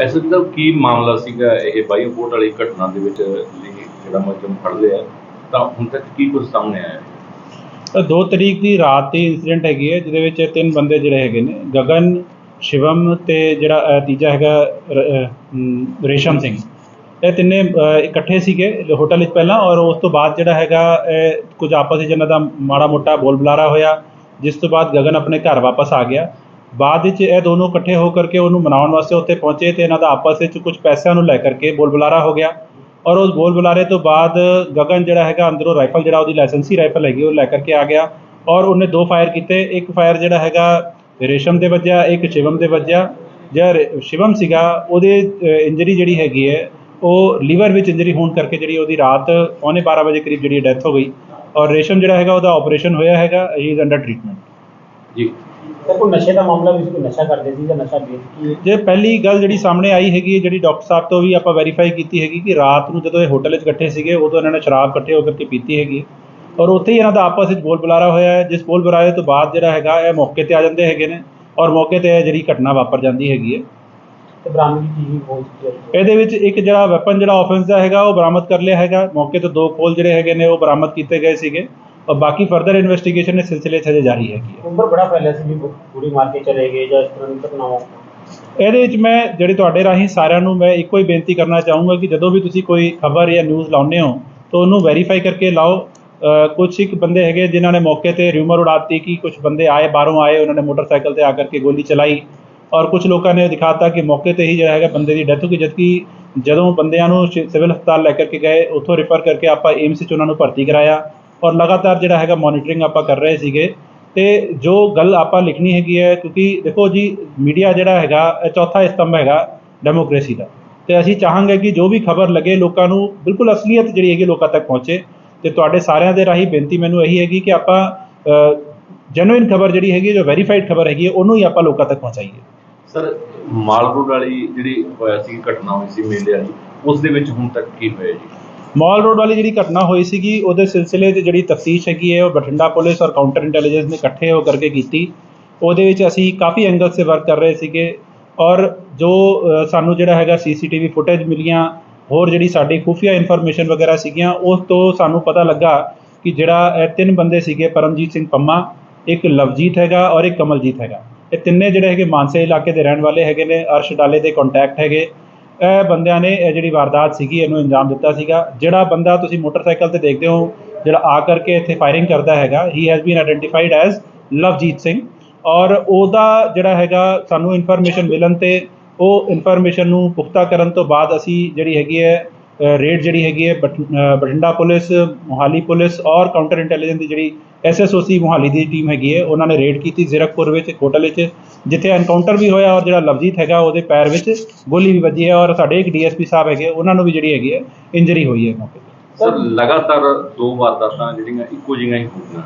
ਐਸੇ ਦਾ ਕੀ ਮਾਮਲਾ ਸੀਗਾ? ਇਹ ਬਾਈ ਕੋਟ ਵਾਲੀ ਘਟਨਾ ਦੇ ਵਿੱਚ ਜਿਹੜਾ ਮੁਲਜ਼ਮ ਫੜ ਲਿਆ, ਤਾਂ ਹੁਣ ਤੱਕ ਕੀ ਕੁਝ ਸਾਹਮਣੇ ਆਇਆ? ਤਾਂ 2 ਤਰੀਕ ਦੀ ਰਾਤ ਦੀ ਇਨਸੀਡੈਂਟ ਹੈਗੀ ਹੈ, ਜਿਹਦੇ ਵਿੱਚ ਤਿੰਨ ਬੰਦੇ ਜਿਹੜੇ ਹੈਗੇ ਨੇ, ਗਗਨ, ਸ਼ਿਵਮ ਤੇ ਜਿਹੜਾ ਤੀਜਾ ਹੈਗਾ ਰੇਸ਼ਮ ਸਿੰਘ। ਇਹ ਤਿੰਨੇ ਇਕੱਠੇ ਸੀਗੇ ਹੋਟਲ ਵਿੱਚ ਪਹਿਲਾਂ ਔਰ ਉਸ ਤੋਂ ਬਾਅਦ ਜਿਹੜਾ ਹੈਗਾ, ਇਹ ਕੁਝ ਆਪਸ ਵਿੱਚ ਇਹਨਾਂ ਦਾ ਮਾੜਾ ਮੋਟਾ ਬੋਲ ਬੁਲਾਰਾ ਹੋਇਆ, ਜਿਸ ਤੋਂ ਬਾਅਦ ਗਗਨ ਆਪਣੇ ਘਰ ਵਾਪਸ ਆ ਗਿਆ। ਬਾਅਦ ਵਿੱਚ ਇਹ ਦੋਨੋਂ ਇਕੱਠੇ ਹੋ ਕਰਕੇ ਉਹਨੂੰ ਮਨਾਉਣ ਵਾਸਤੇ ਉੱਥੇ ਪਹੁੰਚੇ ਤੇ ਇਹਨਾਂ ਦਾ ਆਪਸ ਵਿੱਚ ਕੁਝ ਪੈਸਿਆਂ ਨੂੰ ਲੈ ਕਰਕੇ ਬੋਲ ਬੁਲਾਰਾ ਹੋ ਗਿਆ। ਔਰ ਉਸ ਬੋਲ ਬੁਲਾਰੇ ਤੋਂ ਬਾਅਦ ਗਗਨ ਜਿਹੜਾ ਹੈਗਾ ਅੰਦਰੋਂ ਰਾਈਫਲ ਜਿਹੜਾ ਉਹਦੀ ਲਾਇਸੈਂਸੀ ਰਾਈਫਲ ਹੈਗੀ ਉਹ ਲੈ ਕਰਕੇ ਆ ਗਿਆ। ਔਰ ਉਹਨੇ ਦੋ ਫਾਇਰ ਕੀਤੇ। ਇੱਕ ਫਾਇਰ ਜਿਹੜਾ ਹੈਗਾ ਰੇਸ਼ਮ ਦੇ ਵੱਜਿਆ, ਇੱਕ ਸ਼ਿਵਮ ਦੇ ਵੱਜਿਆ। ਜਿਹੜਾ ਸ਼ਿਵਮ ਸੀਗਾ, ਉਹਦੇ ਇੰਜਰੀ ਜਿਹੜੀ ਹੈਗੀ ਹੈ, ਉਹ ਲੀਵਰ ਵਿੱਚ ਇੰਜਰੀ ਹੋਣ ਕਰਕੇ ਜਿਹੜੀ ਉਹਦੀ ਰਾਤ ਪੌਣੇ 12 ਵਜੇ ਕਰੀਬ ਜਿਹੜੀ ਡੈਥ ਹੋ ਗਈ। ਔਰ ਰੇਸ਼ਮ ਜਿਹੜਾ ਹੈਗਾ ਉਹਦਾ ਆਪਰੇਸ਼ਨ ਹੋਇਆ ਹੈਗਾ ਹੀ ਇਜ਼ ਅੰਡਰ ਟ੍ਰੀਟਮੈਂਟ ਜੀ। ਤੇ ਕੋਈ ਨਸ਼ੇ ਦਾ ਮਾਮਲਾ ਵੀ ਸੀ ਕੋਈ ਨਸ਼ਾ ਕਰਦੇ ਸੀ ਜਾਂ ਨਸ਼ਾ ਵੇਚ ਕੇ? ਜੇ ਪਹਿਲੀ ਗੱਲ ਜਿਹੜੀ ਸਾਹਮਣੇ ਆਈ ਹੈਗੀ ਹੈ, ਜਿਹੜੀ ਡਾਕਟਰ ਸਾਹਿਬ ਤੋਂ ਵੀ ਆਪਾਂ ਵੈਰੀਫਾਈ ਕੀਤੀ ਹੈਗੀ ਕਿ ਰਾਤ ਨੂੰ ਜਦੋਂ ਇਹ ਹੋਟਲ ਵਿੱਚ ਇਕੱਠੇ ਸੀਗੇ ਉਦੋਂ ਇਹਨਾਂ ਨੇ ਸ਼ਰਾਬ ਇਕੱਠੇ ਹੋ ਕਰਕੇ ਪੀਤੀ ਹੈਗੀ। ਔਰ ਉੱਥੇ ਹੀ ਇਹਨਾਂ ਦਾ ਆਪਸ ਵਿੱਚ ਬੋਲ ਬੁਲਾਰਾ ਹੋਇਆ ਹੈ ਜਿਸ ਬੋਲ ਬੁਲਾਰੇ ਤੋਂ ਬਾਅਦ ਜਿਹੜਾ ਹੈਗਾ ਇਹ ਮੌਕੇ ਤੇ ਆ ਜਾਂਦੇ ਹੈਗੇ ਨੇ ਔਰ ਮੌਕੇ ਤੇ ਇਹ ਜਿਹੜੀ ਘਟਨਾ ਵਾਪਰ ਜਾਂਦੀ ਹੈਗੀ ਹੈ। ਤੇ ਬਰਾਮਦਗੀ ਕੀ ਹੋ ਚੁੱਕੀ ਹੈ ਇਹਦੇ ਵਿੱਚ ਇੱਕ ਜਿਹੜਾ ਵੈਪਨ ਜਿਹੜਾ ਆਫੈਂਸ ਦਾ ਹੈਗਾ ਉਹ ਬਰਾਮਦ ਕਰ ਲਿਆ ਹੈਗਾ। ਮੌਕੇ ਤੋਂ ਦੋ ਖੋਲ ਜਿਹੜੇ ਹੈਗੇ ਨੇ ਉਹ ਬਰਾਮਦ ਕੀਤੇ ਗਏ ਸੀਗੇ। ਔਰ ਬਾਕੀ ਫਰਦਰ ਇਨਵੈਸਟੀਗੇਸ਼ਨ ਦੇ ਸਿਲਸਿਲੇ 'ਚ ਹਜੇ ਜਾਰੀ ਹੈਗੀ ਹੈ ਉਮਰ ਬੜਾ ਫੈਲਿਆ ਸੀ ਵੀ ਗੋਲੀ ਮਾਰ ਕੇ ਚਲੇ ਗਏ ਜਾਂ ਇਸ ਤਰ੍ਹਾਂ ਦੀ ਘਟਨਾਵਾਂ ਇਹਦੇ ਵਿੱਚ ਮੈਂ ਜਿਹੜੇ ਤੁਹਾਡੇ ਰਾਹੀਂ ਸਾਰਿਆਂ ਨੂੰ ਮੈਂ ਇੱਕੋ ਹੀ ਬੇਨਤੀ ਕਰਨਾ ਚਾਹੂੰਗਾ ਕਿ ਜਦੋਂ ਵੀ ਤੁਸੀਂ ਕੋਈ ਖਬਰ ਜਾਂ ਨਿਊਜ਼ ਲਾਉਂਦੇ ਹੋ ਤਾਂ ਉਹਨੂੰ ਵੈਰੀਫਾਈ ਕਰਕੇ ਲਾਓ। ਕੁਝ ਇੱਕ ਬੰਦੇ ਹੈਗੇ ਜਿਨ੍ਹਾਂ ਨੇ ਮੌਕੇ ਤੇ ਰਿਊਮਰ ਉਡਾਤੀ ਕਿ ਕੁਝ ਬੰਦੇ ਆਏ ਬਾਹਰੋਂ ਆਏ ਉਹਨਾਂ ਨੇ ਮੋਟਰਸਾਈਕਲ ਤੇ ਆ ਕਰਕੇ ਗੋਲੀ ਚਲਾਈ। ਔਰ ਕੁਝ ਲੋਕਾਂ ਨੇ ਦਿਖਾਤਾ ਕਿ ਮੌਕੇ ਤੇ ਹੀ ਜਿਹੜਾ ਹੈਗਾ ਬੰਦੇ ਦੀ ਡੈਥ ਹੋ ਗਈ ਜਦਕਿ ਜਦੋਂ ਬੰਦਿਆਂ ਨੂੰ ਸਿਵਲ ਹਸਪਤਾਲ ਲੈ ਕਰਕੇ ਗਏ ਉੱਥੋਂ ਰੈਫਰ ਕਰਕੇ ਆਪਾਂ ਏਮਸ ਵਿੱਚ ਉਹਨਾਂ ਨੂੰ ਭਰਤੀ ਕਰਾਇਆ। ਔਰ ਲਗਾਤਾਰ ਜਿਹੜਾ ਹੈਗਾ ਮੋਨੀਟਰਿੰਗ ਆਪਾਂ ਕਰ ਰਹੇ ਸੀਗੇ, ਤੇ ਜੋ ਗੱਲ ਆਪਾਂ ਲਿਖਣੀ ਹੈਗੀ ਹੈ, ਕਿਉਂਕਿ ਦੇਖੋ ਜੀ ਮੀਡੀਆ ਜਿਹੜਾ ਹੈਗਾ ਚੌਥਾ ਸਤੰਭ ਹੈਗਾ ਡੈਮੋਕ੍ਰੇਸੀ ਦਾ। ਤੇ ਅਸੀਂ ਚਾਹਾਂਗੇ ਕਿ ਜੋ ਵੀ ਖਬਰ ਲੱਗੇ ਲੋਕਾਂ ਨੂੰ, ਬਿਲਕੁਲ ਅਸਲੀਅਤ ਜਿਹੜੀ ਹੈਗੀ ਲੋਕਾਂ ਤੱਕ ਪਹੁੰਚੇ। ਤੇ ਤੁਹਾਡੇ ਸਾਰਿਆਂ ਦੇ ਰਾਹੀਂ ਬੇਨਤੀ ਮੈਨੂੰ ਇਹੀ ਹੈਗੀ ਕਿ ਆਪਾਂ ਜੈਨੂਇਨ ਖਬਰ ਜਿਹੜੀ ਹੈਗੀ ਜੋ ਵੈਰੀਫਾਈਡ ਖਬਰ ਹੈਗੀ ਹੈ, ਉਹਨੂੰ ਹੀ ਆਪਾਂ ਲੋਕਾਂ ਤੱਕ ਪਹੁੰਚਾਈਏ। ਸਰ ਮਾਲ ਵਾਲੀ ਜਿਹੜੀ ਹੋਇਆ ਸੀ ਘਟਨਾ ਹੋਈ ਸੀ ਮੇਲੇ ਵਾਲੀ, ਉਸ ਦੇ ਵਿੱਚ ਹੁਣ ਤੱਕ ਕੀ ਹੋਇਆ ਜੀ? ਮਾਲ ਰੋਡ ਵਾਲੀ ਜਿਹੜੀ ਘਟਨਾ ਹੋਈ ਸੀਗੀ, ਉਹਦੇ ਸਿਲਸਿਲੇ 'ਚ ਜਿਹੜੀ ਤਫਤੀਸ਼ ਹੈਗੀ ਹੈ, ਉਹ ਬਠਿੰਡਾ ਪੁਲਿਸ ਔਰ ਕਾਊਂਟਰ ਇੰਟੈਲੀਜੈਂਸ ਨੇ ਇਕੱਠੇ ਹੋ ਕਰਕੇ ਕੀਤੀ। ਉਹਦੇ ਵਿੱਚ ਅਸੀਂ ਕਾਫੀ ਐਂਗਲ ਸੇ ਵਰਕ ਕਰ ਰਹੇ ਸੀਗੇ ਔਰ ਜੋ ਸਾਨੂੰ ਜਿਹੜਾ ਹੈਗਾ ਸੀਸੀਟੀਵੀ ਫੁਟੇਜ ਮਿਲੀਆਂ, ਹੋਰ ਜਿਹੜੀ ਸਾਡੀ ਖੁਫੀਆ ਇਨਫੋਰਮੇਸ਼ਨ ਵਗੈਰਾ ਸੀਗੀਆਂ, ਉਸ ਤੋਂ ਸਾਨੂੰ ਪਤਾ ਲੱਗਾ ਕਿ ਜਿਹੜਾ ਇਹ ਤਿੰਨ ਬੰਦੇ ਸੀਗੇ, ਪਰਮਜੀਤ ਸਿੰਘ ਪੰਮਾ, ਇੱਕ ਲਵਜੀਤ ਹੈਗਾ ਔਰ ਇੱਕ ਕਮਲਜੀਤ ਹੈਗਾ। ਇਹ ਤਿੰਨੇ ਜਿਹੜੇ ਹੈਗੇ ਮਾਨਸੇ ਇਲਾਕੇ ਦੇ ਰਹਿਣ ਵਾਲੇ ਹੈਗੇ ਨੇ, ਅਰਸ਼ ਡਾਲੇ ਦੇ ਕੰਟੈਕਟ ਹੈਗੇ। ਇਹ ਬੰਦਿਆਂ ਨੇ ਇਹ ਜਿਹੜੀ ਵਾਰਦਾਤ ਸੀਗੀ, ਇਹਨੂੰ ਅੰਜਾਮ ਦਿੱਤਾ ਸੀਗਾ। ਜਿਹੜਾ ਬੰਦਾ ਤੁਸੀਂ ਮੋਟਰਸਾਈਕਲ ਤੇ ਦੇਖਦੇ ਹੋ, ਜਿਹੜਾ ਆ ਕਰਕੇ ਇੱਥੇ ਫਾਇਰਿੰਗ ਕਰਦਾ ਹੈਗਾ ਹੀ has been identified as Lovejeet Singh. ਔਰ ਉਹਦਾ ਜਿਹੜਾ ਹੈਗਾ, ਸਾਨੂੰ ਇਨਫੋਰਮੇਸ਼ਨ ਮਿਲਣ ਤੇ ਉਹ ਇਨਫੋਰਮੇਸ਼ਨ ਨੂੰ ਪੁਖਤਾ ਕਰਨ ਤੋਂ ਬਾਅਦ ਅਸੀਂ ਜਿਹੜੀ ਹੈਗੀ ਹੈ ਰੇਡ ਜਿਹੜੀ ਹੈਗੀ ਹੈ, ਬਠ- ਬਠਿੰਡਾ ਪੁਲਿਸ, ਮੋਹਾਲੀ ਪੁਲਿਸ ਔਰ ਕਾਊਂਟਰ ਇੰਟੈਲੀਜੈਂਸ ਦੀ ਜਿਹੜੀ ਐਸਐਸਓਸੀ ਮੋਹਾਲੀ ਦੀ ਟੀਮ ਹੈਗੀ ਹੈ ਉਹਨਾਂ ਨੇ ਰੇਡ ਕੀਤੀ ਜ਼ੀਰਕਪੁਰ ਵਿੱਚ ਇੱਕ ਹੋਟਲ ਵਿੱਚ ਜਿੱਥੇ ਐਨਕਾਊਂਟਰ ਵੀ ਹੋਇਆ ਔਰ ਜਿਹੜਾ ਲਵਜੀਤ ਹੈਗਾ ਉਹਦੇ ਪੈਰ ਵਿੱਚ ਗੋਲੀ ਵੀ ਵੱਜੀ ਹੈ ਔਰ ਸਾਡੇ ਇੱਕ ਡੀਐਸਪੀ ਸਾਹਿਬ ਹੈਗੇ ਉਹਨਾਂ ਨੂੰ ਵੀ ਜਿਹੜੀ ਹੈਗੀ ਹੈ ਇੰਜਰੀ ਹੋਈ ਹੈ ਮੌਕੇ ਤੇ। ਸਰ ਲਗਾਤਾਰ ਦੋ ਵਾਰਦਾਤਾਂ ਜਿਹੜੀਆਂ ਇੱਕੋ ਜਿਹੀਆਂ ਹੀ ਹੋਈਆਂ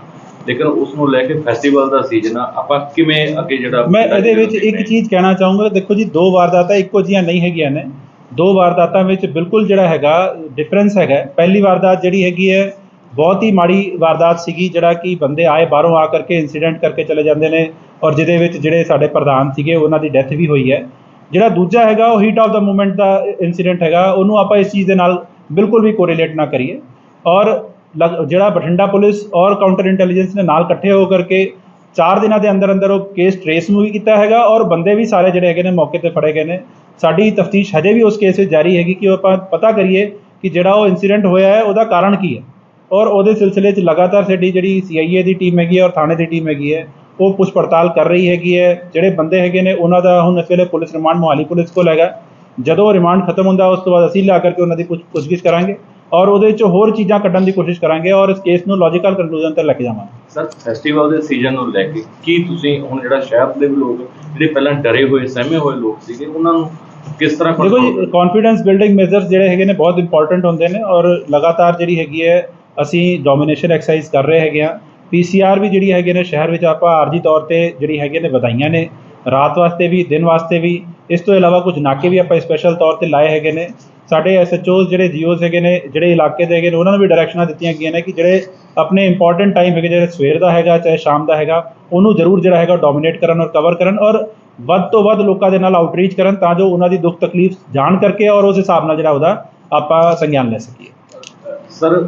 ਲੇਕਿਨ ਉਸ ਨੂੰ ਲੈ ਕੇ ਫੈਸਟੀਵਲ ਦਾ ਸੀਜ਼ਨ ਆ ਆਪਾਂ ਕਿਵੇਂ ਅੱਗੇ ਜਿਹੜਾ ਮੈਂ ਇਹਦੇ ਵਿੱਚ ਇੱਕ ਚੀਜ਼ ਕਹਿਣਾ ਚਾਹੂੰਗਾ ਦੇਖੋ ਜੀ ਦੋ ਵਾਰਦਾਤਾਂ ਇੱਕੋ ਜਿਹੀਆਂ ਨਹੀਂ ਹੈਗੀਆਂ ਨੇ। ਦੋ ਵਾਰਦਾਤਾਂ ਵਿੱਚ ਬਿਲਕੁਲ ਜਿਹੜਾ ਹੈਗਾ ਡਿਫਰੈਂਸ ਹੈਗਾ। ਪਹਿਲੀ ਵਾਰਦਾਤ ਜਿਹੜੀ ਹੈਗੀ ਹੈ ਬਹੁਤ ਹੀ ਮਾੜੀ ਵਾਰਦਾਤ ਸੀਗੀ, ਜਿਹੜਾ ਕਿ ਬੰਦੇ ਆਏ ਬਾਹਰੋਂ ਆ ਕਰਕੇ ਇਨਸੀਡੈਂਟ ਕਰਕੇ ਚਲੇ ਜਾਂਦੇ ਨੇ ਔਰ ਜਿਹਦੇ ਵਿੱਚ ਜਿਹੜੇ ਸਾਡੇ ਪ੍ਰਧਾਨ ਸੀਗੇ, ਉਹਨਾਂ ਦੀ ਡੈਥ ਵੀ ਹੋਈ ਹੈ। ਜਿਹੜਾ ਦੂਜਾ ਹੈਗਾ, ਉਹ ਹੀਟ ਆਫ ਦਾ ਮੂਮੈਂਟ ਦਾ ਇਨਸੀਡੈਂਟ ਹੈਗਾ, ਉਹਨੂੰ ਆਪਾਂ ਇਸ ਚੀਜ਼ ਦੇ ਨਾਲ ਬਿਲਕੁਲ ਵੀ ਕੋਰਿਲੇਟ ਨਾ ਕਰੀਏ। ਔਰ ਲਗ- ਜਿਹੜਾ ਬਠਿੰਡਾ ਪੁਲਿਸ ਔਰ ਕਾਊਂਟਰ ਇੰਟੈਲੀਜੈਂਸ ਨੇ ਨਾਲ ਇਕੱਠੇ ਹੋ ਕਰਕੇ 4 ਦਿਨਾਂ ਦੇ ਅੰਦਰ ਅੰਦਰ ਉਹ ਕੇਸ ਟ੍ਰੇਸ ਨੂੰ ਵੀ ਕੀਤਾ ਹੈਗਾ ਔਰ ਬੰਦੇ ਵੀ ਸਾਰੇ ਜਿਹੜੇ ਹੈਗੇ ਨੇ ਮੌਕੇ ਤੇ ਫੜੇ ਗਏ ਨੇ। ਸਾਡੀ ਤਫਤੀਸ਼ ਹਜੇ ਵੀ ਉਸ ਕੇਸ ਵਿੱਚ ਜਾਰੀ ਹੈਗੀ ਕਿ ਉਹ ਆਪਾਂ ਪਤਾ ਕਰੀਏ ਕਿ ਜਿਹੜਾ ਉਹ ਇਨਸੀਡੈਂਟ ਹੋਇਆ ਹੈ, ਉਹਦਾ ਕਾਰਨ ਕੀ ਹੈ। ਔਰ ਉਹਦੇ ਸਿਲਸਿਲੇ 'ਚ ਲਗਾਤਾਰ ਸਾਡੀ ਜਿਹੜੀ ਸੀਆਈਏ ਦੀ ਟੀਮ ਹੈਗੀ ਹੈ ਔਰ ਥਾਣੇ ਦੀ ਟੀਮ ਹੈਗੀ ਹੈ ਉਹ ਪੁੱਛ ਪੜਤਾਲ ਕਰ ਰਹੀ ਹੈਗੀ ਹੈ। ਜਿਹੜੇ ਬੰਦੇ ਹੈਗੇ ਨੇ ਉਹਨਾਂ ਦਾ ਹੁਣ ਇਸ ਵੇਲੇ ਪੁਲਿਸ ਰਿਮਾਂਡ ਮੋਹਾਲੀ ਪੁਲਿਸ ਕੋਲ ਹੈਗਾ। ਜਦੋਂ ਰਿਮਾਂਡ ਖਤਮ ਹੁੰਦਾ ਉਸ ਤੋਂ ਬਾਅਦ ਅਸੀਂ ਲਿਆ ਕਰਕੇ ਉਹਨਾਂ ਦੀ ਪੁੱਛ ਪੁੱਛਗਿੱਛ ਕਰਾਂਗੇ ਔਰ ਉਹਦੇ 'ਚ ਹੋਰ ਚੀਜ਼ਾਂ ਕੱਢਣ ਦੀ ਕੋਸ਼ਿਸ਼ ਕਰਾਂਗੇ ਔਰ ਇਸ ਕੇਸ ਨੂੰ ਲੌਜੀਕਲ ਕੰਕਲੂਜਨ ਤੇ ਲੈ ਕੇ ਜਾਵਾਂਗੇ। ਸਰ ਫੈਸਟੀਵਲ ਦੇ ਸੀਜ਼ਨ ਨੂੰ ਲੈ ਕੇ ਕੀ ਤੁਸੀਂ ਹੁਣ ਜਿਹੜਾ ਸ਼ਹਿਰ ਦੇ ਲੋਕ ਜਿਹੜੇ ਪਹਿਲਾਂ ਡਰੇ ਹੋਏ ਸਹਿਮੇ ਹੋਏ ਲੋਕ ਸੀਗੇ ਉਹਨਾਂ ਨੂੰ ਕਿਸ ਤਰ੍ਹਾਂ ਦੇਖੋ ਜੀ ਕੌਨਫੀਡੈਂਸ ਬਿਲਡਿੰਗ ਮੇਜਰਸ ਜਿਹੜੇ ਹੈਗੇ ਨੇ ਬਹੁਤ ਇੰਪੋਰਟੈਂਟ ਹੁੰਦੇ ਨੇ ਔਰ ਲਗਾਤਾਰ ਜਿਹੜੀ ਹੈਗੀ ਹੈ ਅਸੀਂ ਡੋਮੀਨੇਸ਼ਨ ਐਕਸਰਸਾਈਜ਼ ਕਰ ਰਹੇ ਹੈਗੇ ਆ ਪੀਸੀਆਰ ਵੀ ਜਿਹੜੀ ਹੈਗੇ ਨੇ ਸ਼ਹਿਰ ਵਿੱਚ ਆਪਾਂ ਆਰਜੀ ਤੌਰ ਤੇ ਜਿਹੜੀ ਹੈਗੇ ਨੇ ਵਧਾਈਆਂ ਨੇ। ਰਾਤ ਵਾਸਤੇ ਵੀ, ਦਿਨ ਵਾਸਤੇ ਵੀ। ਇਸ ਤੋਂ ਇਲਾਵਾ ਕੁਝ ਨਾਕੇ ਵੀ ਆਪਾਂ ਸਪੈਸ਼ਲ ਤੌਰ ਤੇ ਲਾਏ ਹੈਗੇ ਨੇ। ਸਾਡੇ ਐਸਐਚਓਸ ਜਿਹੜੇ ਜੀਓਸ ਹੈਗੇ ਨੇ, ਜਿਹੜੇ ਇਲਾਕੇ ਦੇ ਹੈਗੇ ਨੇ, ਉਹਨਾਂ ਨੂੰ ਵੀ ਡਾਇਰੈਕਸ਼ਨਾਂ ਦਿੱਤੀਆਂ ਗਈਆਂ ਨੇ ਕਿ ਜਿਹੜੇ ਆਪਣੇ ਇੰਪੋਰਟੈਂਟ ਟਾਈਮ ਹੈਗੇ, ਜਿਹੜੇ ਸਵੇਰ ਦਾ ਹੈਗਾ ਚਾਹੇ ਸ਼ਾਮ ਦਾ ਹੈਗਾ, ਉਹਨੂੰ ਜ਼ਰੂਰ ਜਿਹੜਾ ਹੈਗਾ ਡੋਮੀਨੇਟ ਕਰਨ ਔਰ ਕਵਰ ਕਰਨ ਔਰ ਵੱਧ ਤੋਂ ਵੱਧ ਲੋਕਾਂ ਦੇ ਨਾਲ ਆਊਟਰੀਚ ਕਰਨ ਤਾਂ ਜੋ ਉਹਨਾਂ ਦੀ ਦੁੱਖ ਤਕਲੀਫ ਜਾਣ ਕਰਕੇ ਔਰ ਉਸ ਹਿਸਾਬ ਨਾਲ ਜਿਹੜਾ ਉਹਦਾ ਆਪਾਂ ਸੰਗਿਆਨ ਲੈ ਸਕੀਏ। ਸਰ